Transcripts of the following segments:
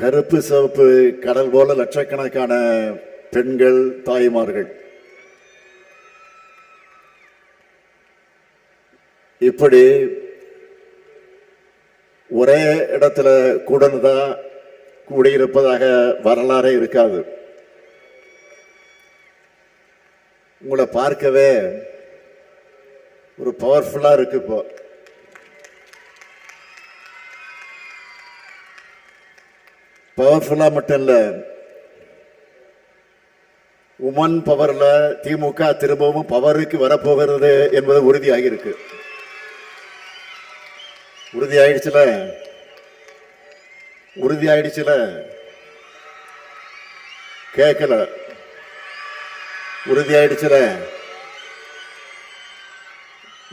கருப்பு சிவப்பு கடல் போல லட்சக்கணக்கான பெண்கள் தாய்மார்கள். இப்படி ஒரே இடத்துல கூடனுதான் கூடியிருப்பதாக வரலாறே இருக்காது. உங்களை பார்க்கவே ஒரு பவர்ஃபுல்லா இருக்கு இப்போ. பவர்ஃபுல்லாக மட்டும் இல்லை உமன் பவரில் திமுக திரும்பவும் பவருக்கு வரப்போகிறது என்பது உறுதியாகி இருக்கு உறுதி ஆயிடுச்சுல உறுதி ஆயிடுச்சுல கேட்கல உறுதி ஆயிடுச்சுல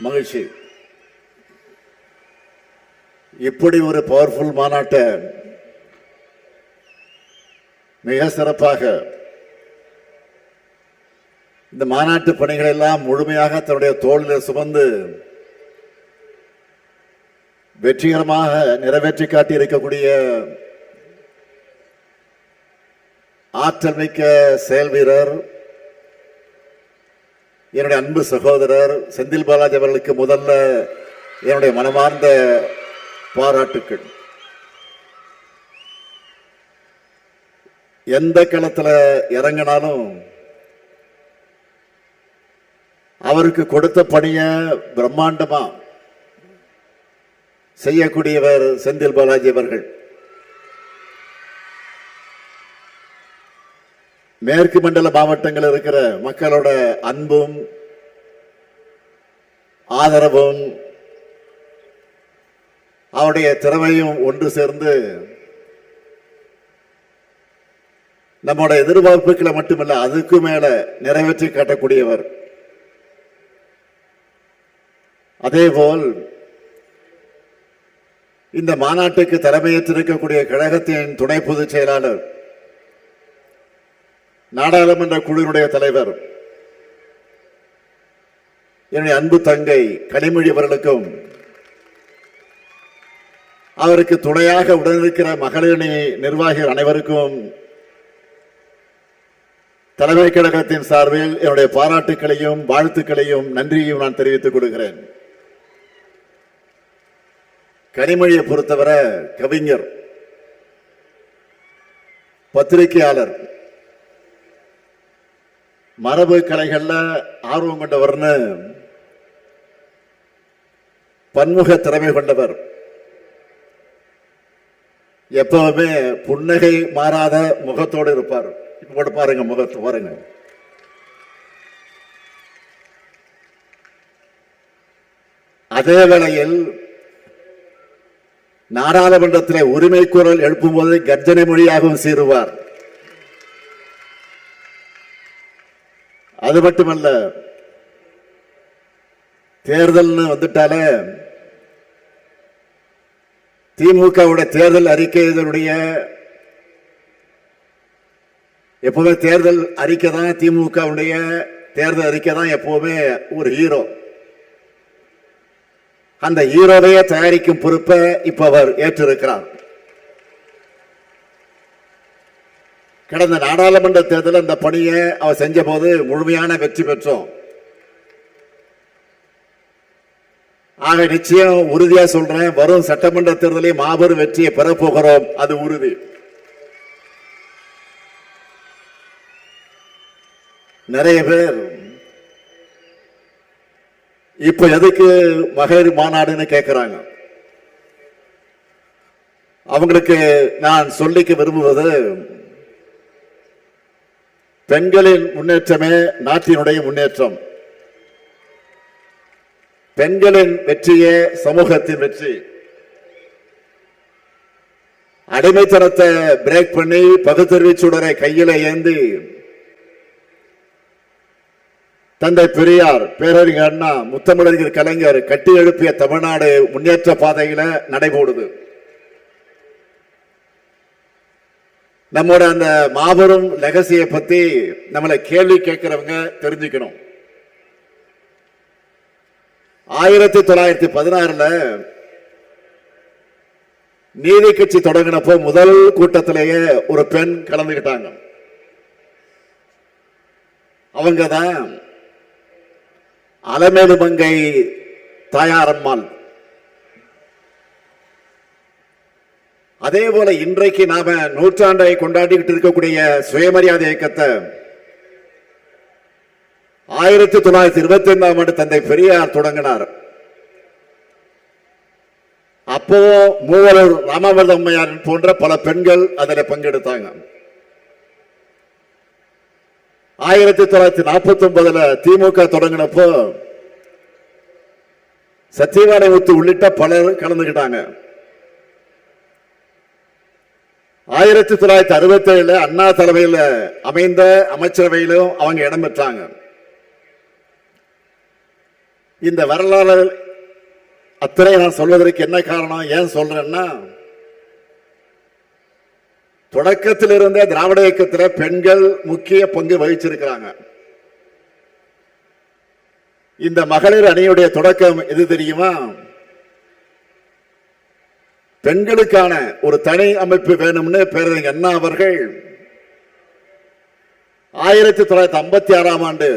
மகிழ்ச்சி. இப்படி ஒரு பவர்ஃபுல் மாநாட்டை மிக சிறப்பாக இந்த மாநாட்டு பணிகளை எல்லாம் முழுமையாக தன்னுடைய தோளில் சுமந்து வெற்றிகரமாக நிறைவேற்றி காட்டி இருக்கக்கூடிய ஆற்றல் மிக்க செயல் வீரர் என்னுடைய அன்பு சகோதரர் செந்தில் பாலாஜி அவர்களுக்கு முதல்ல என்னுடைய மனமார்ந்த பாராட்டுக்கள். எந்த களத்தில் இறங்கினாலும் அவருக்கு கொடுத்த பணிய பிரம்மாண்டமா செய்யக்கூடியவர் செந்தில் பாலாஜி அவர்கள். மேற்கு மண்டல மாவட்டங்கள் இருக்கிற மக்களோட அன்பும் ஆதரவும் அவருடைய திறமையும் ஒன்று சேர்ந்து நம்மோட எதிர்பார்ப்புகளை மட்டுமல்ல அதுக்கு மேல நிறைவேற்றி காட்டக்கூடியவர். அதேபோல் இந்த மாநாட்டுக்கு தலைமையேற்றிருக்கக்கூடிய கழகத்தின் துணை பொதுச் செயலாளர் நாடாளுமன்ற குழுவினுடைய தலைவர் என்னுடைய அன்பு தங்கை கனிமொழி அவர்களுக்கும் அவருக்கு துணையாக உடனிருக்கிற மகளிரணி நிர்வாகிகள் அனைவருக்கும் தலைமை கழகத்தின் சார்பில் என்னுடைய பாராட்டுக்களையும் வாழ்த்துக்களையும் நன்றியையும் நான் தெரிவித்துக் கொடுக்கிறேன் கனிமொழியை பொறுத்தவரை கவிஞர் பத்திரிகையாளர் மரபு கலைகள்ல ஆர்வம் கொண்டவர்னு பன்முக திறமை கொண்டவர். எப்பவுமே புன்னகை மாறாத முகத்தோடு இருப்பார். இப்போ கூட பாருங்க முகத்தை பாருங்க. அதே வேளையில் நாடாளுமன்றத்தில் உரிமை குரல் எழுப்பும்போது கர்ஜனை மொழியாகவும் சீருவார். அது மட்டுமல்ல தேர்தல்னு வந்துட்டாலே திமுகவுடைய தேர்தல் அறிக்கை இதனுடைய எப்பவுமே தேர்தல் அறிக்கை தான் திமுகவுடைய தேர்தல் அறிக்கை தான் எப்பவுமே ஒரு ஹீரோ அந்த ஹீரோவையே தயாரிக்கும் பொறுப்பை இப்ப அவர் ஏற்றிருக்கிறார். கடந்த நாடாளுமன்ற தேர்தலில் அந்த பணியை அவர் செஞ்ச போது முழுமையான வெற்றி பெற்றோம். ஆக நிச்சயம் உறுதியா சொல்றேன் வரும் சட்டமன்ற தேர்தலில் மாபெரும் வெற்றியை பெறப்போகிறோம் அது உறுதி. நிறைய பேர். இப்ப எதுக்கு மகளிர் மாநாடுன்னு கேட்கிறாங்க அவங்களுக்கு நான் சொல்லிக்க விரும்புவது பெண்களின் முன்னேற்றமே நாட்டினுடைய முன்னேற்றம். பெண்களின் வெற்றியே சமூகத்தின் வெற்றி. அடிமைத்தனத்தை பிரேக் பண்ணி பகுத்தறிவு சுடரை கையில ஏந்தி தந்தை பெரியார் பேரறிஞர் அண்ணா முத்தமிழறிஞர் கலைஞர் கட்டி எழுப்பிய தமிழ்நாடு முன்னேற்ற பாதையில நடைபோடுது. நம்மோட அந்த மாபெரும் லெகசியை பத்தி நம்மளை கேள்வி கேட்கிறவங்க தெரிஞ்சுக்கணும். ஆயிரத்தி தொள்ளாயிரத்தி பதினாறுல நீதி கட்சி தொடங்கினப்போ முதல் கூட்டத்திலேயே ஒரு பெண் கலந்துகிட்டாங்க. அவங்க தான் அலமேலுமங்கை தாயாரம்மாள். அதே போல இன்றைக்கு நாம நூற்றாண்டை கொண்டாடிக்கிட்டு இருக்கக்கூடிய சுயமரியாதை இயக்கத்தை ஆயிரத்தி தொள்ளாயிரத்தி இருபத்தி ஐந்தாம் ஆண்டு தந்தை பெரியார் தொடங்கினார். அப்போ மூவலூர் ராமாமிர்த போன்ற பல பெண்கள் அதில் பங்கெடுத்தாங்க. ஆயிரத்தி தொள்ளாயிரத்தி நாற்பத்தி ஒன்பதுல திமுக தொடங்கினப்போ சத்தியவாணி முத்து உள்ளிட்ட பலரும் கலந்துகிட்டாங்க. ஆயிரத்தி தொள்ளாயிரத்தி அறுபத்தி ஏழுல அண்ணா தலைமையில் அமைந்த அமைச்சரவையிலும் அவங்க இடம் பெற்றாங்க. இந்த வரலாறு அத்தனை நான் சொல்வதற்கு என்ன காரணம் ஏன் சொல்றேன்னா தொடக்கத்திலிருந்தே திராவிட இயக்கத்தில் பெண்கள் முக்கிய பங்கு வகிச்சிருக்கிறாங்க. இந்த மகளிர் அணியுடைய தொடக்கம் எது தெரியுமா? பெண்களுக்கான ஒரு தனி அமைப்பு வேணும்னு பேரறிஞர் அண்ணா அவர்கள் ஆயிரத்தி தொள்ளாயிரத்தி ஐம்பத்தி ஆறாம் ஆண்டு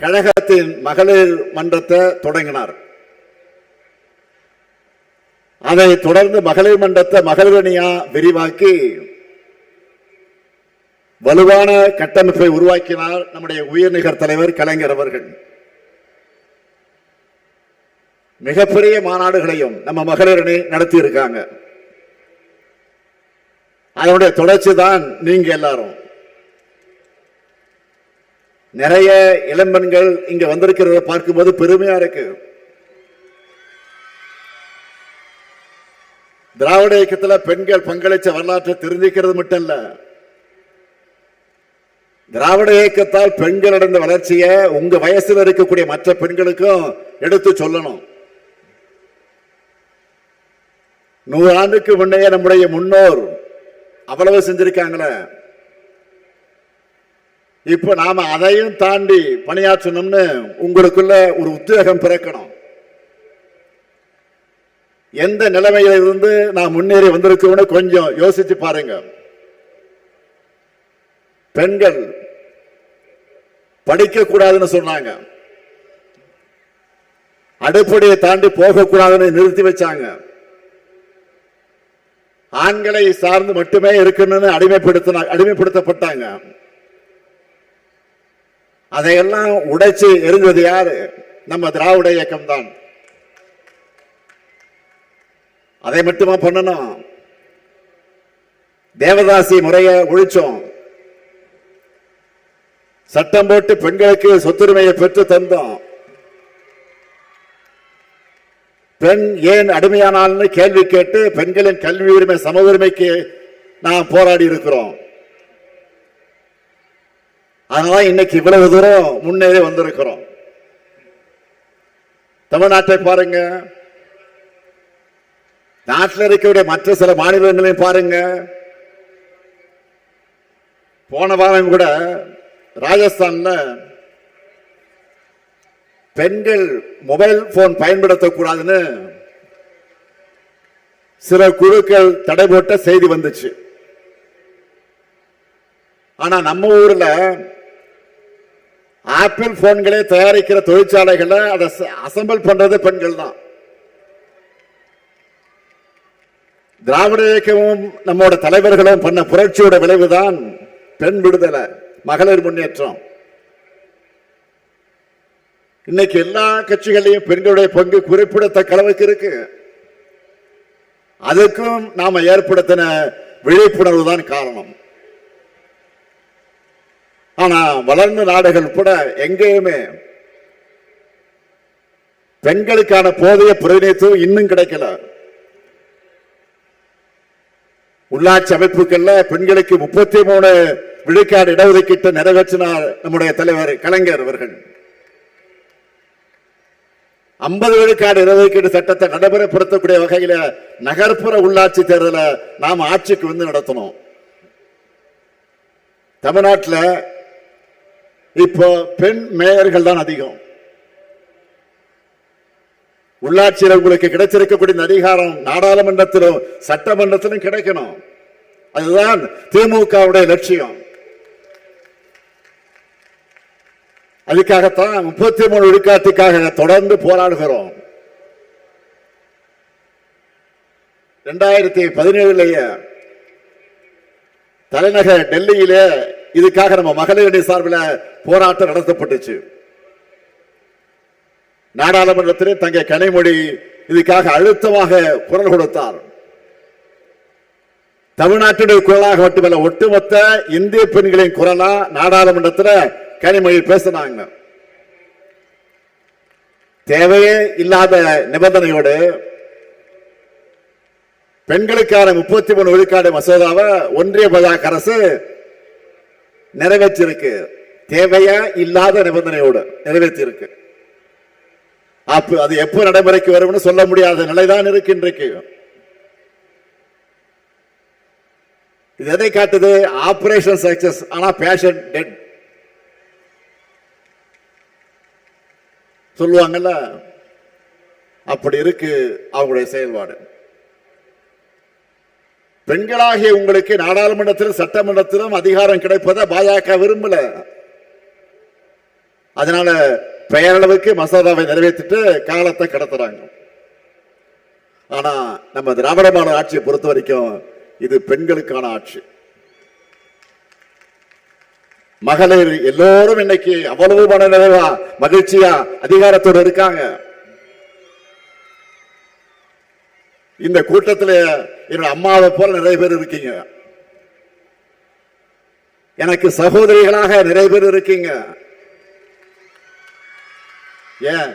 கழகத்தின் மகளிர் மன்றத்தை தொடங்கினார். அதை தொடர்ந்து மகளிர் மன்றத்தை மகளிரணியா விரிவாக்கி வலுவான கட்டமைப்பை உருவாக்கினார் நம்முடைய உயர்நிகர் தலைவர் கலைஞர் அவர்கள். மிகப்பெரிய மாநாடுகளையும் நம்ம மகளிரணி நடத்தி இருக்காங்க அதனுடைய தொடர்ச்சி தான் நீங்க எல்லாரும். நிறைய இளம்பெண்கள் இங்க வந்திருக்கிறத பார்க்கும்போது பெருமையா இருக்கு. திராவிட இயக்கத்தில் பெண்கள் பங்களிச்ச வரலாற்றை தெரிஞ்சுக்கிறது மட்டும் இல்ல திராவிட இயக்கத்தால் பெண்கள் அடைந்த வளர்ச்சியை உங்க வயசுல இருக்கக்கூடிய மற்ற பெண்களுக்கும் எடுத்து சொல்லணும். நூறு ஆண்டுக்கு முன்னையே நம்முடைய முன்னோர் அவ்வளவு செஞ்சிருக்காங்களே. இப்ப நாம அதையும் தாண்டி பணியாற்றணும்னு உங்களுக்குள்ள ஒரு உத்வேகம் பிறக்கணும். எந்த நிலைமையில இருந்து நான் முன்னேறி வந்திருக்கோம்னு கொஞ்சம் யோசிச்சு பாருங்க. பெண்கள் படிக்க கூடாதுன்னு சொன்னாங்க. அடுப்படியை தாண்டி போகக்கூடாதுன்னு நிறுத்தி வச்சாங்க. ஆண்களை சார்ந்து மட்டுமே இருக்கணும்னு அடிமைப்படுத்தின அடிமைப்படுத்தப்பட்டாங்க. அதையெல்லாம் உடைச்சு எரிஞ்சது யாரு? நம்ம திராவிட இயக்கம் தான் அதை மட்டுமா பண்ணணும்? தேவதாசி முறைய ஒழிச்சோம். சட்டம் போட்டு பெண்களுக்கு சொத்துரிமையை பெற்று தந்தோம். பெண் ஏன் அடிமையானால்னு கேள்வி கேட்டு பெண்களின் கல்வி உரிமை சம உரிமைக்கு நாம் போராடி இருக்கிறோம். அதனால இன்னைக்கு இவ்வளவு தூரம் முன்னேறி வந்திருக்கிறோம். தமிழ்நாட்டை பாருங்க. நாட்டில் இருக்கக்கூடிய மற்ற சில மாநிலங்களையும் பாருங்க. போன வாரம் கூட ராஜஸ்தான்ல பெண்கள் மொபைல் போன் பயன்படுத்தக்கூடாதுன்னு சில குழுக்கள் தடை போட்ட செய்தி வந்துச்சு. ஆனா நம்ம ஊர்ல ஆப்பிள் போன்களே தயாரிக்கிற தொழிற்சாலைகளை அதை அசம்பிள் பண்றது பெண்கள் தான் திராவிட இயக்கமும் நம்மோட தலைவர்களும் பண்ண புரட்சியோட விளைவுதான் பெண் விடுதலை மகளிர் முன்னேற்றம். இன்னைக்கு எல்லா கட்சிகளையும் பெண்களுடைய பங்கு குறிப்பிடத்தக்க அளவுக்கு இருக்கு. அதுக்கும் நாம ஏற்படுத்தின விழிப்புணர்வு தான் காரணம். ஆனா வளர்ந்த நாடுகள் கூட எங்கேயுமே பெண்களுக்கான போதிய பிரதிநிதித்துவம் இன்னும் கிடைக்கல. உள்ளாட்சி அமைப்புகள்ல பெண்களுக்கு முப்பத்தி மூணு விழுக்காடு இடஒதுக்கீட்டை நிறைவேற்றினார் நம்முடைய தலைவர் கலைஞர் அவர்கள். ஐம்பது விழுக்காடு இடஒதுக்கீடு சட்டத்தை நடைமுறைப்படுத்தக்கூடிய வகையில நகர்ப்புற உள்ளாட்சி தேர்தலை நாம் ஆட்சிக்கு வந்து நடத்தணும். தமிழ்நாட்டில் இப்போ பெண் மேயர்கள் தான் அதிகம். உள்ளாட்சியில் உங்களுக்கு கிடைச்சிருக்கக்கூடிய இந்த அதிகாரம் நாடாளுமன்றத்திலும் சட்டமன்றத்திலும் கிடைக்கணும். அதுதான் திமுகவுடைய லட்சியம். அதுக்காகத்தான் முப்பத்தி மூணு விழுக்காட்டுக்காக தொடர்ந்து போராடுகிறோம். இரண்டாயிரத்தி பதினேழுலயே தலைநகர் டெல்லியிலே இதுக்காக நம்ம மகளிரணி சார்பில் போராட்டம் நடத்தப்பட்டுச்சு. நாடாளுமன்றத்திலே தங்க கனிமொழி இதுக்காக அழுத்தமாக குரல் கொடுத்தார். தமிழ்நாட்டுடைய குரலாக மட்டுமல்ல ஒட்டுமொத்த இந்திய பெண்களின் குரலா நாடாளுமன்றத்தில் கனிமொழி பேசினாங்க. தேவையே இல்லாத நிபந்தனையோடு பெண்களுக்கான முப்பத்தி மூணு விழுக்காடு மசோதாவை ஒன்றிய பாஜக அரசு நிறைவேற்றிருக்கு தேவையா இல்லாத நிபந்தனையோடு நிறைவேற்றிருக்கு அப்ப அது எப்போ நடைமுறைக்கு வரும்னு சொல்ல முடியாத நிலைதான் இருக்கு இன்றைக்கு. இது எதை காட்டுது? ஆபரேஷன் சக்சஸ் ஆனா பேஷன் டெட் சொல்லுவாங்கல்ல அப்படி இருக்கு அவங்களுடைய செயல்பாடு. பெண்களாகிய உங்களுக்கு நாடாளுமன்றத்திலும் சட்டமன்றத்திலும் அதிகாரம் கிடைப்பதை பாஜக விரும்பல. அதனால பெயரளவுக்கு மசோதாவை நிறைவேற்றிட்டு காலத்தை கடத்துறாங்க. ஆனா நம்ம திராவிட மாடல் ஆட்சியை பொறுத்த வரைக்கும் இது பெண்களுக்கான ஆட்சி. மகளிர் எல்லோரும் இன்னைக்கு அவ்வளவு மன நிறைவா மகிழ்ச்சியா அதிகாரத்தோடு இருக்காங்க. இந்த கூட்டத்தில் என்னோட அம்மாவை போல நிறைய பேர் இருக்கீங்க. எனக்கு சகோதரிகளாக நிறைய பேர் இருக்கீங்க. ஏன்?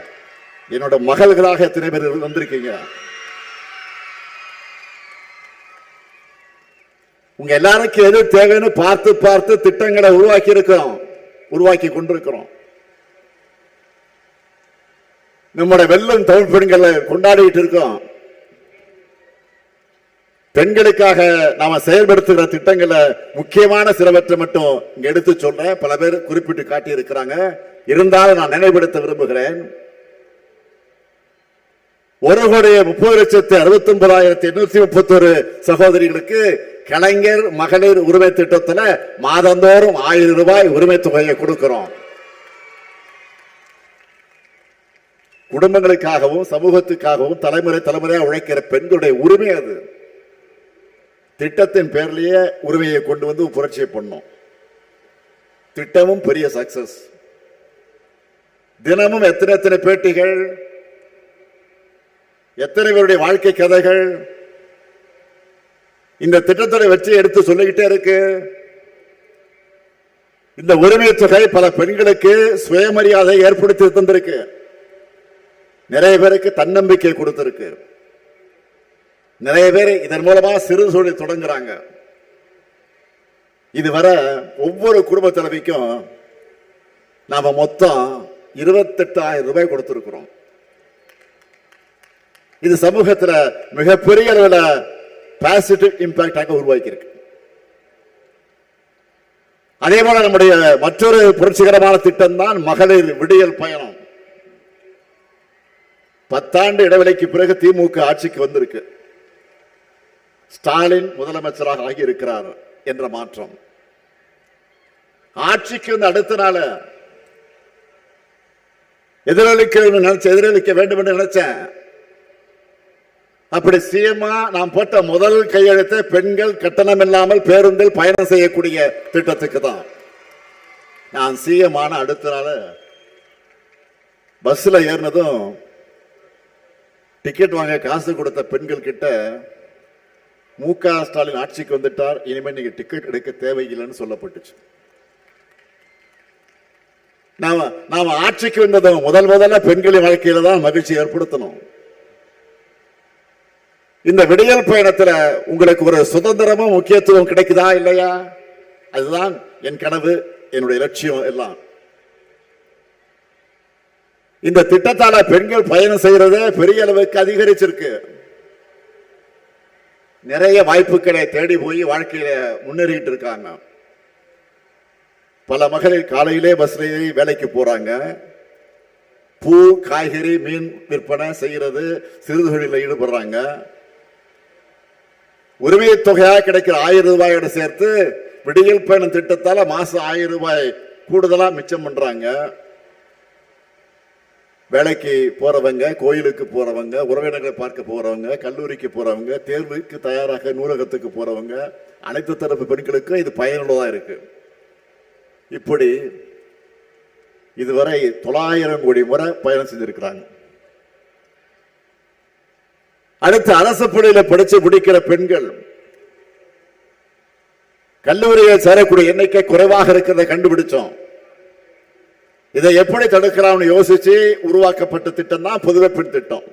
என்னோட மகள்களாக எத்தனை பேர் வந்திருக்கீங்க? உங்க எல்லாருக்கும் எது தேவைன்னு பார்த்து பார்த்து திட்டங்களை உருவாக்கி இருக்கிறோம் உருவாக்கி கொண்டிருக்கிறோம். நம்முடைய வெள்ளம் தமிழ் பெண்களை கொண்டாடிட்டு இருக்கோம். பெண்களுக்காக நாம செயல்படுத்துகிற திட்டங்களை முக்கியமான சிலவற்றை மட்டும் இங்க எடுத்து சொல்றேன். பல பேர் குறிப்பிட்டு காட்டி இருக்கிறாங்க இருந்தாலும் நான் நினைவுபடுத்த விரும்புகிறேன். ஒரு கோடி முப்பது லட்சத்தி அறுபத்தி ஒன்பதாயிரத்தி எண்ணூத்தி முப்பத்தொரு சகோதரிகளுக்கு கலைஞர் மகளிர் உரிமை திட்டத்துல மாதந்தோறும் ஆயிரம் ரூபாய் உரிமை தொகையை கொடுக்கிறோம். குடும்பங்களுக்காகவும் சமூகத்துக்காகவும் தலைமுறை தலைமுறையாக உழைக்கிற பெண்களுடைய உரிமை அது. திட்டத்தின் பேர்லயே உரிமையை கொண்டு வந்து புரட்சியை பண்ணோம். திட்டமும் பெரிய சக்சஸ் தினமும் எத்தனை எத்தனை பேட்டிகள் எத்தனை பேருடைய வாழ்க்கை கதைகள் இந்த திட்டத்துறை வெற்றியை எடுத்து சொல்லிக்கிட்டே இருக்கு. இந்த உரிமை தொகை பல பெண்களுக்கு சுயமரியாதை ஏற்படுத்தி தந்திருக்கு. நிறைய பேருக்கு தன்னம்பிக்கை கொடுத்திருக்கு. நிறைய பேர் இதன் மூலமா சிறு தொழில் தொடங்குறாங்க. இதுவரை ஒவ்வொரு குடும்ப தலைவிக்கும் நாம மொத்தம் இருபத்தெட்டாயிரம் ரூபாய் கொடுத்திருக்கிறோம். இது சமூகத்துல மிகப்பெரிய அளவில் பாசிட்டிவ் இம்பாக்டாக உருவாக்கியிருக்கு. அதே போல நம்முடைய மற்றொரு புரட்சிகரமான திட்டம் தான் மகளிர் விடியல் பயணம். பத்தாண்டு இடைவெளிக்கு பிறகு திமுக ஆட்சிக்கு வந்திருக்கு. ஸ்டாலின் முதலமைச்சராக ஆகி இருக்கிறார் என்ற மாற்றம். ஆட்சிக்கு வந்து அடுத்த நாள் எதிரொலிக்க நினைச்ச எதிரொலிக்க வேண்டும் என்று நினைச்சேன் அப்படி சிஎம்மா நாம் போட்ட முதல் கையெழுத்த பெண்கள் கட்டணம் இல்லாமல் பேருந்தில் பயணம் செய்யக்கூடிய திட்டத்துக்கு தான். நான் சிஎம் ஆன அடுத்த நாள் பஸ்ல ஏறினதும் டிக்கெட் வாங்க காசு கொடுத்த பெண்கள் கிட்ட மு க ஸ்டாலின் ஆட்சிக்கு வந்துட்டார் இனிமேல் நீங்க டிக்கெட் எடுக்க தேவையில்லைன்னு சொல்லப்பட்டுச்சு. நாம நாம ஆட்சிக்கு வந்ததும் முதல் முதல்ல பெண்களின் வாழ்க்கையில தான் மகிழ்ச்சி ஏற்படுத்தணும். இந்த விடியல் பயணத்துல உங்களுக்கு ஒரு சுதந்திரமும் முக்கியத்துவம் கிடைக்குதா இல்லையா? அதுதான் என் கனவு என்னுடைய லட்சியம் எல்லாம். இந்த திட்டத்தால பெண்கள் பயணம் செய்யறதே பெரிய அளவுக்கு அதிகரிச்சிருக்கு. நிறைய வாய்ப்புகளை தேடி போய் வாழ்க்கையில முன்னேறிட்டு இருக்காங்க. பல மகளிர் காலையிலே பஸ்ல ஏறி வேலைக்கு போறாங்க. பூ காய்கறி மீன் விற்பனை செய்யறது சிறு தொழிலில் ஈடுபடுறாங்க. உரிமை தொகையாக கிடைக்கிற ஆயிரம் ரூபாயோட சேர்த்து விடியல் பயணம் திட்டத்தால மாசம் ஆயிரம் ரூபாய் கூடுதலா மிச்சம் பண்றாங்க. வேலைக்கு போறவங்க கோயிலுக்கு போறவங்க உறவினர்களை பார்க்க போறவங்க கல்லூரிக்கு போறவங்க தேர்வுக்கு தயாராக நூலகத்துக்கு போறவங்க அனைத்து தரப்பு பெண்களுக்கும் இது பயனுள்ளதாக இருக்கு. இப்படி இதுவரை தொள்ளாயிரம் கோடி முறை பயணம் செஞ்சிருக்கிறாங்க. அடுத்து அரசு பள்ளியில் படித்து முடிக்கிற பெண்கள் கல்லூரியில் சேரக்கூடிய எண்ணிக்கை குறைவாக இருக்கிறத கண்டுபிடிச்சோம். இதை எப்படி தடுக்கிறான்னு யோசிச்சு உருவாக்கப்பட்ட திட்டம் தான் புதுவை பெண் திட்டம்.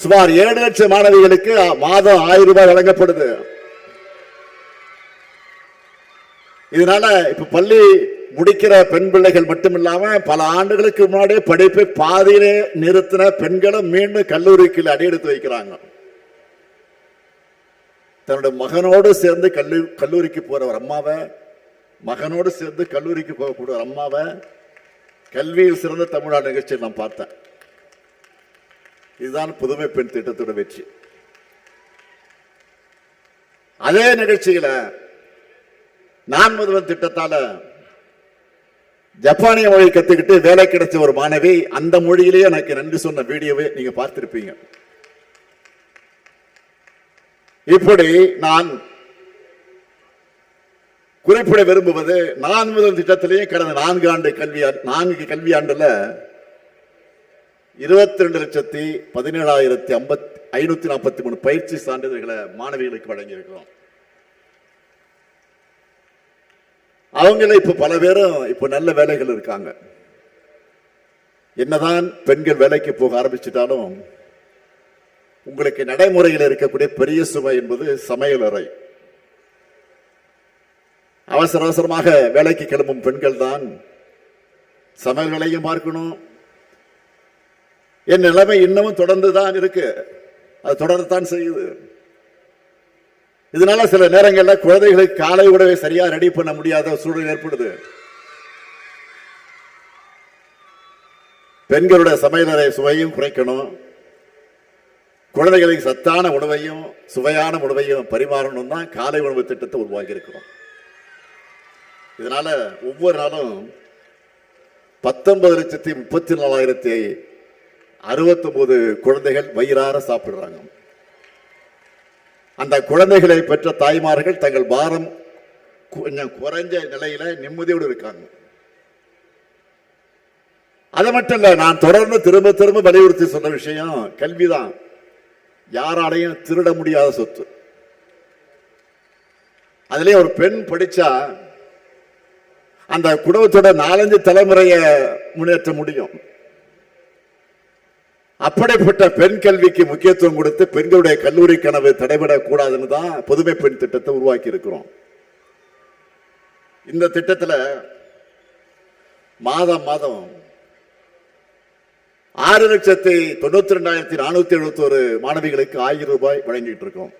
சுமார் ஏழு லட்சம் மாணவிகளுக்கு மாதம் ஆயிரம் ரூபாய் வழங்கப்படுது. இதனால இப்ப பள்ளி முடிக்கிற பெண் பிள்ளைகள் மட்டுமில்லாம பல ஆண்டுகளுக்கு முன்னாடியே படிப்பை பாதியிலே நிறுத்தின பெண்களும் மீண்டும் கல்லூரிக்கு அடியெடுத்து வைக்கிறாங்க. தன்னுடைய மகனோடு சேர்ந்து கல்லூ கல்லூரிக்கு போற ஒரு அம்மாவை மகனோடு சேர்ந்து கல்லூரிக்கு போகக்கூடிய ஒரு அம்மாவை கல்வியில் சிறந்த தமிழ்நாடு நிகழ்ச்சியை நான் பார்த்தேன். இதுதான் புதுமை பெண் திட்டத்தோட வெற்றி. அதே நிகழ்ச்சியில நான் முதல்வன் திட்டத்தால ஜப்பானிய மொழி கத்துக்கிட்டு வேலை கிடைச்ச ஒரு மாணவி அந்த மொழியிலேயே எனக்கு நன்றி சொன்ன வீடியோவை நீங்க பார்த்திருப்பீங்க. இப்படி நான் குறிப்பிட விரும்புவது நான் முதல் திட்டத்திலேயே கடந்த நான்கு ஆண்டு கல்வி நான்கு கல்வியாண்டுல இருபத்தி ரெண்டு லட்சத்தி பதினேழாயிரத்தி ஐம்பத்தி ஐநூத்தி நாற்பத்தி மூணு பயிற்சி சான்றிதழ்களை மாணவிகளுக்கு வழங்கியிருக்கிறோம். அவங்கள இப்ப பல பேரும் இப்ப நல்ல வேலைகள் இருக்காங்க. என்னதான் பெண்கள் வேலைக்கு போக ஆரம்பிச்சிட்டாலும் உங்களுக்கு நடைமுறையில் இருக்கக்கூடிய பெரிய சுமை என்பது சமையலறை அவசர அவசரமாக வேலைக்கு கிளம்பும் பெண்கள் தான் சமையல் வேலையும் பார்க்கணும். என் நிலைமை இன்னமும் தொடர்ந்து தான் இருக்கு. அது தொடரத்தான் செய்யுது. இதனால சில நேரங்களில் குழந்தைகளுக்கு காலை உணவை சரியா ரெடி பண்ண முடியாத சூழல் ஏற்படுது. பெண்களுடைய சமையலறை சுவையும் குறைக்கணும். குழந்தைகளுக்கு சத்தான உணவையும் சுவையான உணவையும் பரிமாறணும் தான் காலை உணவு திட்டத்தை உருவாக்கி இருக்கிறோம் இதனால ஒவ்வொரு நாளும் பத்தொன்பது லட்சத்தி முப்பத்தி நாலாயிரத்தி அறுபத்தொம்போது குழந்தைகள் வயிறார சாப்பிடுறாங்க. அந்த குழந்தைகளை பெற்ற தாய்மார்கள் தங்கள் பாரம் கொஞ்சம் குறைஞ்ச நிலையில நிம்மதியோடு இருக்காங்க. அது மட்டும் இல்லை நான் தொடர்ந்து திரும்ப திரும்ப வலியுறுத்தி சொன்ன விஷயம் கல்விதான். யாராலையும் திருட முடியாத சொத்து. அதுலேயே ஒரு பெண் படிச்சா அந்த குடும்பத்தோட நாலஞ்சு தலைமுறையை முன்னேற்ற முடியும். அப்படிப்பட்ட பெண் கல்விக்கு முக்கியத்துவம் கொடுத்து பெண்களுடைய கல்லூரி கனவு தடைபடக்கூடாதுன்னு தான் புதுமை பெண் திட்டத்தை உருவாக்கி இருக்கிறோம். இந்த திட்டத்தில் மாதம் மாதம் ஆறு லட்சத்தி தொண்ணூத்தி ரெண்டாயிரத்தி நானூத்தி எழுபத்தி ஒரு மாணவிகளுக்கு ஆயிரம் ரூபாய் வழங்கிட்டு இருக்கோம்.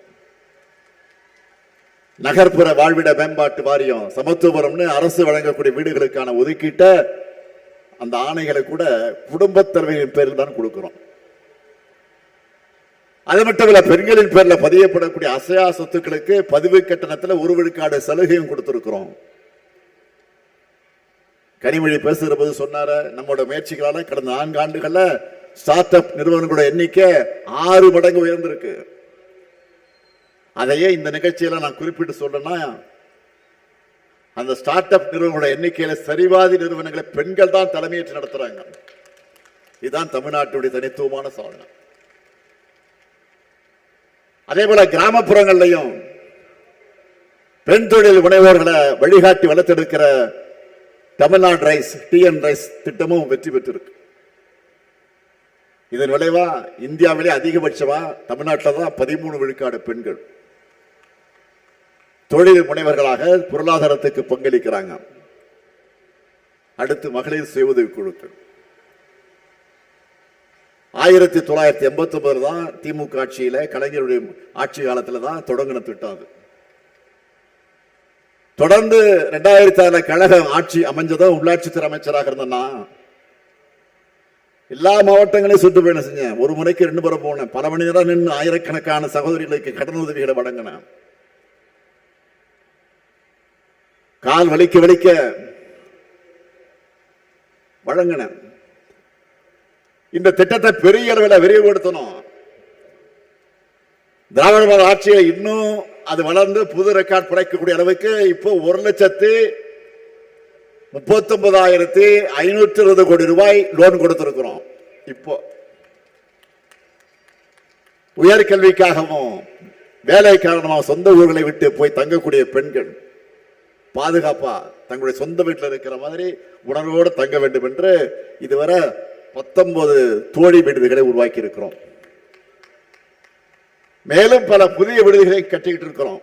நகர்ப்புற வாழ்விட மேம்பாட்டு வாரியம் சமத்துவபுரம்னு அரசு வழங்கக்கூடிய வீடுகளுக்கான ஒதுக்கீட்ட அந்த ஆணைகளை கூட குடும்பத் தலைவரின் பேரில் தான் கொடுக்கிறோம். அது மட்டும் இல்ல பெண்களின் பேர்ல பதியப்படக்கூடிய அசையா சொத்துக்களுக்கு பதிவு கட்டணத்துல ஒரு விழுக்காடு சலுகையும் கொடுத்திருக்கிறோம். கனிமொழி பேசுகிற போது சொன்னார நம்மளோட முயற்சிகளால கடந்த நான்கு ஆண்டுகள்ல ஸ்டார்ட் அப் நிறுவனங்களோட எண்ணிக்கை ஆறு மடங்கு உயர்ந்திருக்கு. அதையே இந்த நிகழ்ச்சியில நான் குறிப்பிட்டு சொல்றேன்னா அந்த ஸ்டார்ட் அப் நிறுவனங்களோட எண்ணிக்கையில சரிவாதி நிறுவனங்களை பெண்கள் தான் தலைமையேற்று நடத்துறாங்க. இதுதான் தமிழ்நாட்டுடைய தனித்துவமான சாதனை. அதே போல கிராமப்புறங்கள்லையும் பெண் தொழில் முனைவோர்களை வழிகாட்டி வளர்த்தெடுக்கிற தமிழ்நாடு ரைஸ் டிஎன் ரைஸ் திட்டமும் வெற்றி பெற்றிருக்கு. இதன் விளைவா இந்தியாவிலே அதிகபட்சமா தமிழ்நாட்டில் தான் பதிமூணு விழுக்காடு பெண்கள். தொழில் முனைவர்களாக பொருளாதாரத்துக்கு பங்களிக்கிறாங்க. அடுத்து மகளிர் சுய உதவி குழுக்கள். ஆயிரத்தி தொள்ளாயிரத்தி எண்பத்தி ஒன்பதுல தான் திமுக ஆட்சியில கலைஞருடைய ஆட்சி காலத்துல தான் தொடங்கின திட்டம் அது. தொடர்ந்து ரெண்டாயிரத்தி ஆறுல கழக ஆட்சி அமைஞ்சதும் உள்ளாட்சித்துறை அமைச்சராக இருந்தேன்னா எல்லா மாவட்டங்களையும் சுற்றுப்பயணம் செஞ்சேன். ஒரு முறைக்கு ரெண்டு முறை போனேன். பல மணி நேரம் நின்று ஆயிரக்கணக்கான சகோதரிகளுக்கு கடன் உதவிகளை வழங்கினேன். கால் வலிக்க வலிக்க வழங்கின இந்த திட்டத்தை பெரிய அளவில் விரிவுபடுத்தணும். திராவிட மாடல் ஆட்சியை இன்னும் அது வளர்ந்து புது ரெக்கார்ட் படைக்கக்கூடிய அளவுக்கு இப்போ ஒரு லட்சத்து முப்பத்தி ஒன்பதாயிரத்தி ஐநூற்றி இருபது கோடி ரூபாய் லோன் கொடுத்திருக்கிறோம். இப்போ உயர்கல்விக்காகவும் வேலை காரணமாக சொந்த ஊர்களை விட்டு போய் தங்கக்கூடிய பெண்கள் பாதுகாப்பா தங்களுடைய சொந்த வீட்டில் இருக்கிற மாதிரி உணர்வோடு தங்க வேண்டும் என்று இதுவரை பத்தொன்பது தோழி விடுதிகளை உருவாக்கி இருக்கிறோம் மேலும் பல புதிய விடுதிகளை கட்டிக்கிட்டு இருக்கிறோம்.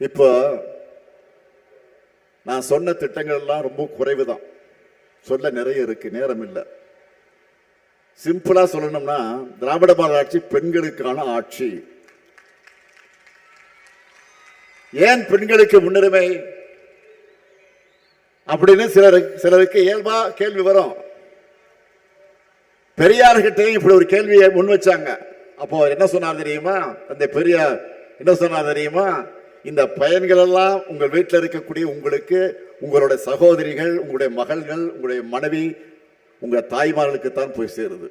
இப்போ நான் சொன்ன திட்டங்கள் எல்லாம் ரொம்ப குறைவு தான் சொல்ல நிறைய இருக்கு நேரம் இல்லை. சிம்பிளாக சொல்லணும்னா திராவிட பாரத ஆட்சி பெண்களுக்கான ஆட்சி. ஏன் பெண்களுக்கு முன்னுரிமை? அப்படின்னு சிலருக்கு சிலருக்கு இயல்பா கேள்வி வரும். பெரியார்கிட்டையும் இப்படி ஒரு கேள்வியை முன் வச்சாங்க. அப்போ என்ன சொன்னார் தெரியுமா? அந்த பெரியார் என்ன சொன்னார் தெரியுமா? இந்த பயன்கள் எல்லாம் உங்கள் வீட்டில் இருக்கக்கூடிய உங்களுக்கு உங்களுடைய சகோதரிகள் உங்களுடைய மகள்கள் உங்களுடைய மனைவி உங்கள் தாய்மார்களுக்கு தான் போய் சேருது.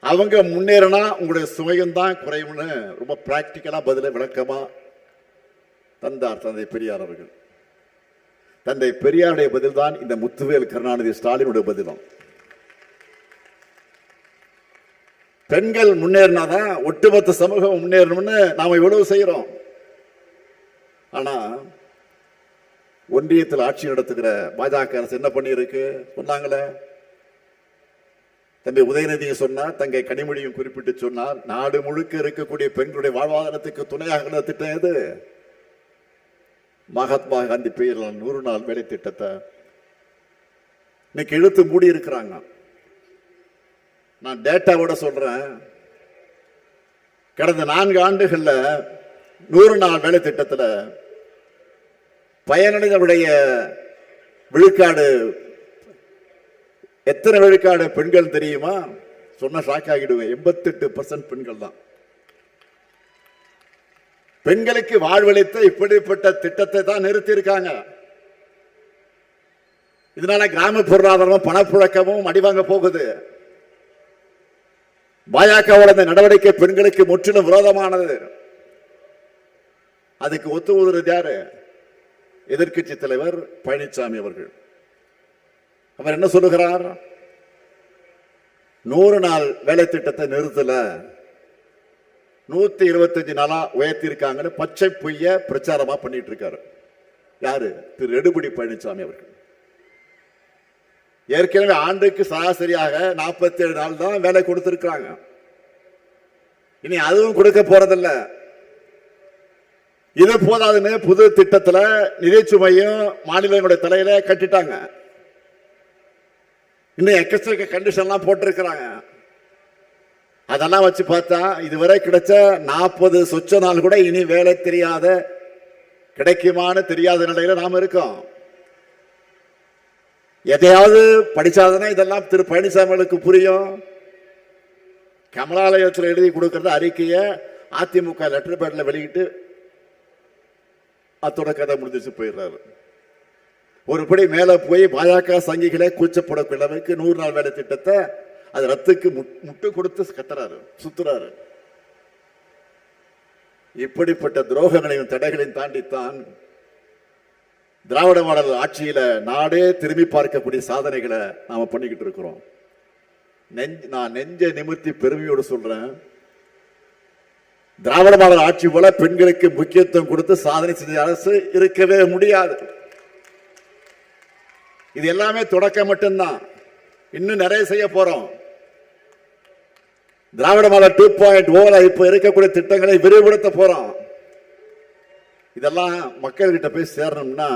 அவங்க முன்னேறினா உங்களுடைய சுவையும் தான் குறையும்னு ரொம்ப ப்ராக்டிக்கலாக பதில விளக்கமா தந்தார் தந்தை பெரியார் அவர்கள். தந்தை பெரியாருடைய பதில் தான் இந்த முத்துவேல் கருணாநிதி ஸ்டாலினுடைய பதிலும். பெண்கள் முன்னேறினாதான் ஒட்டுமொத்த சமூகம் முன்னேறணும்னு நாம் இவ்வளவு செய்கிறோம் ஆனா ஒன்றியத்தில் ஆட்சி நடத்துகிற பாஜக அரசு என்ன பண்ணியிருக்கு சொன்னாங்களே? தம்பி உதயநிதியை சொன்னார் தங்கை கனிமொழியும் குறிப்பிட்டு சொன்னார் நாடு முழுக்க இருக்கக்கூடிய பெண்களுடைய வாழ்வாதாரத்துக்கு துணையாக திட்டம் எது மகாத்மா காந்தி பெயரில் நூறு நாள் வேலை திட்டத்தை இன்னைக்கு இழுத்து மூடி இருக்கிறாங்க. நான் டேட்டாவோட சொல்கிறேன் கடந்த நான்கு ஆண்டுகளில் நூறு நாள் வேலை திட்டத்தில் பயனடைந்தவுடைய விழுக்காடு எத்தனை விழுக்காடு பெண்கள் தெரியுமா? சொன்ன ஷாக் ஆகிடுவேன். எண்பத்தெட்டு பர்சன்ட் பெண்கள் தான் பெண்களுக்கு வாழ்வளித்த இப்படிப்பட்ட திட்டத்தை தான் நிறுத்தியிருக்காங்க. இதனால கிராம பொருளாதாரமும் பணப்புழக்கமும் அடிவாங்க போகுது. பாஜகவோட இந்த நடவடிக்கை பெண்களுக்கு முற்றிலும் விரோதமானது. அதுக்கு ஒத்து ஊதுறது யாரு? எதிர்க்கட்சி தலைவர் பழனிசாமி அவர்கள். அவர் என்ன சொல்லுகிறார்? நூறு நாள் வேலை திட்டத்தை நிறுத்தல. நூத்தி இருபத்தஞ்சு நாளா உயர்த்திருக்காங்கன்னு பச்சை பொய்ய பிரச்சாரமா பண்ணிட்டு இருக்காரு யாரு? திரு எடுபடி பழனிசாமி அவர்கள். ஏற்கனவே ஆண்டுக்கு சராசரியாக நாற்பத்தி ஏழு நாள் தான் வேலை கொடுத்திருக்கிறாங்க. இனி அதுவும் கொடுக்க போறதில்ல. இது போதாதுன்னு புது திட்டத்தில் நிதிச்சுமையும் மாநிலங்களுடைய தலையில கட்டிட்டாங்க. இன்னும் எக்கச்சக்க கண்டிஷன்லாம் போட்டிருக்கிறாங்க. அதெல்லாம் வச்சு பார்த்தா இதுவரை கிடைச்ச நாற்பது சொச்ச நாள் கூட இனி வேலை தெரியாத கிடைக்குமான்னு தெரியாத நிலையில நாம இருக்கோம். எதையாவது படிச்சாதானே இதெல்லாம் திரு பழனிசாமிகளுக்கு புரியும். கமலாலயத்தில் எழுதி கொடுக்கறது அறிக்கையை அதிமுக லெட்டர் பேட்ல வெளியிட்டு அத்தோட கதை முடிஞ்சிச்சு போயிடுறாரு. ஒருபடி மேலே போய் பாஜக சங்கிகளை கூச்சப்படக்கூடிய அளவுக்கு நூறு நாள் வேலை திட்டத்தை அது ரத்துக்கு முட்- முட்டு கொடுத்து கத்துறாரு சுத்துறாரு. இப்படிப்பட்ட துரோகங்களையும் தடைகளையும் தாண்டித்தான் திராவிட மாடல் ஆட்சியில நாடே திரும்பி பார்க்கக்கூடிய சாதனைகளை நாம பண்ணிக்கிட்டு இருக்கிறோம். நெஞ்ச நான் நெஞ்ச நிமிர்த்தி பெருமையோடு சொல்றேன். திராவிட மாடல் ஆட்சி போல பெண்களுக்கு முக்கியத்துவம் கொடுத்து சாதனை செஞ்ச அரசு இருக்கவே முடியாது. இது எல்லாமே தொடக்கம் மட்டும்தான். இன்னும் நிறைய செய்ய போறோம். திராவிட மாடல் டூ பாயிண்ட் ஓல இப்போ இருக்கக்கூடிய திட்டங்களை விரிவுபடுத்த போறோம். இதெல்லாம் மக்கள்கிட்ட போய் சேரணும்னா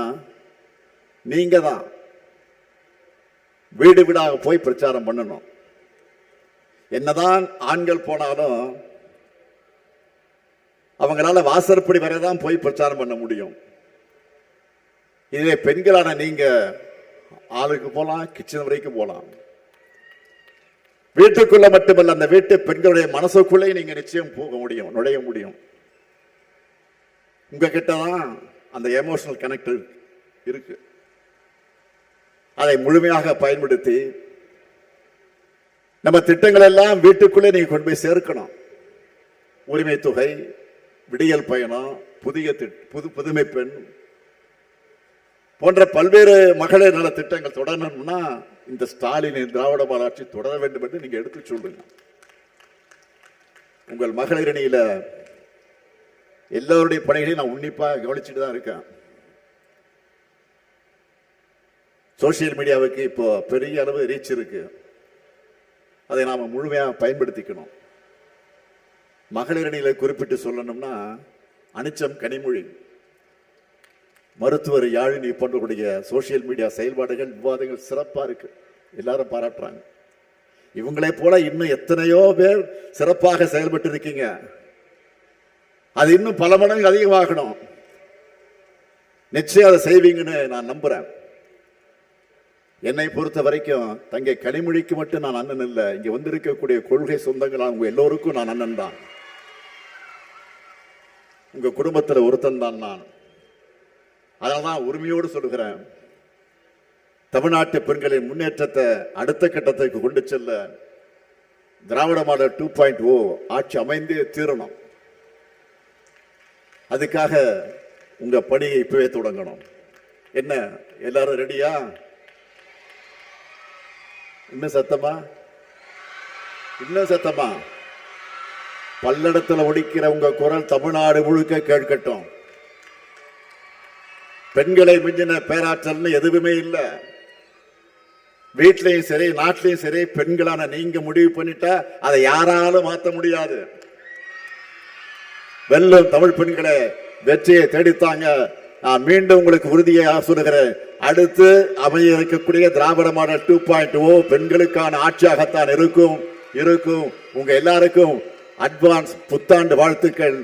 நீங்க தான் வீடு வீடாக போய் பிரச்சாரம் பண்ணணும். என்னதான் ஆண்கள் போனாலும் அவங்களால வாசற்படி வரை தான் போய் பிரச்சாரம் பண்ண முடியும். இதுவே பெண்களான நீங்க ஆளுக்கு போகலாம் கிச்சன் வரைக்கும் போகலாம் வீட்டுக்குள்ள மட்டுமல்ல அந்த வீட்டு பெண்களுடைய மனசுக்குள்ளே நீங்க நிச்சயம் போக முடியும் நுழைய முடியும். உங்ககிட்ட தான் அந்த எமோஷனல் கனெக்ட் இருக்கு அதை முழுமையாக பயன்படுத்தி நம்ம திட்டங்கள் எல்லாம் வீட்டுக்குள்ளே நீங்க கொண்டு போய் சேர்க்கணும். உரிமை தொகை விடியல் பயணம் புதிய புது புதுமை பெண் போன்ற பல்வேறு மகளிர் நல திட்டங்கள் தொடரணும்னா இந்த ஸ்டாலினின் திராவிட மாநாட்சி தொடர வேண்டும் என்று நீங்க எடுத்து சொல்லுங்க உங்கள் மகளிர் அணியில எல்லோருடைய பணிகளையும் நான் உன்னிப்பா கவனிச்சுட்டு தான் இருக்கேன். சோசியல் மீடியாவுக்கு இப்போ பெரிய அளவு ரீச் இருக்கு. அதை நாம் முழுமையாக பயன்படுத்திக்கணும். மகளிர் குறிப்பிட்டு சொல்லணும்னா அனிச்சம் கனிமொழி. மருத்துவர் யாழினி பண்ணக்கூடிய சோசியல் மீடியா செயல்பாடுகள் விவாதங்கள் சிறப்பாக இருக்கு. எல்லாரும் பாராட்டுறாங்க. இவங்களே போல இன்னும் எத்தனையோ பேர் சிறப்பாக செயல்பட்டு இருக்கீங்க. அது இன்னும் பல மடங்கு அதிகமாகணும். நிச்சயம் அதை செய்வீங்கன்னு நான் நம்புறேன். என்னை பொறுத்த வரைக்கும் தங்கை கனிமொழிக்கு மட்டும் நான் அண்ணன் இல்லை. இங்க வந்திருக்கக்கூடிய கொள்கை சொந்தங்கள் அவங்க எல்லோருக்கும் நான் அண்ணன் தான். உங்க குடும்பத்தில் ஒருத்தன் தான் நான். அதனால்தான் உரிமையோடு சொல்கிறேன் தமிழ்நாட்டு பெண்களின் முன்னேற்றத்தை அடுத்த கட்டத்துக்கு கொண்டு செல்ல Dravida model two point O ஆட்சி அமைந்தே தீரணும். அதுக்காக உங்கள் பணியை இப்பவே தொடங்கணும். என்ன எல்லாரும் ரெடியா? இன்னும் சத்தமா? இன்னும் சத்தமா? பல்லடத்தில் ஒடிக்கிற உங்க குரல் தமிழ்நாடு முழுக்க கேட்கட்டும். பெண்களை மிஞ்சின பேராற்றல்னு எதுவுமே இல்லை. வீட்லையும் சரி நாட்டிலையும் சரி பெண்களான நீங்க முடிவு பண்ணிட்டா அதை யாராலும் மாற்ற முடியாது. வெல்லும் தமிழ் பெண்களை வெற்றியை தேடித்தாங்க. நான் மீண்டும் உங்களுக்கு உறுதியை சொல்லுகிறேன் அடுத்து அமைய இருக்கக்கூடிய Dravida model two point O பெண்களுக்கான ஆட்சியாகத்தான் இருக்கும். இருக்கும். உங்க எல்லாருக்கும் அட்வான்ஸ் புத்தாண்டு வாழ்த்துக்கள்.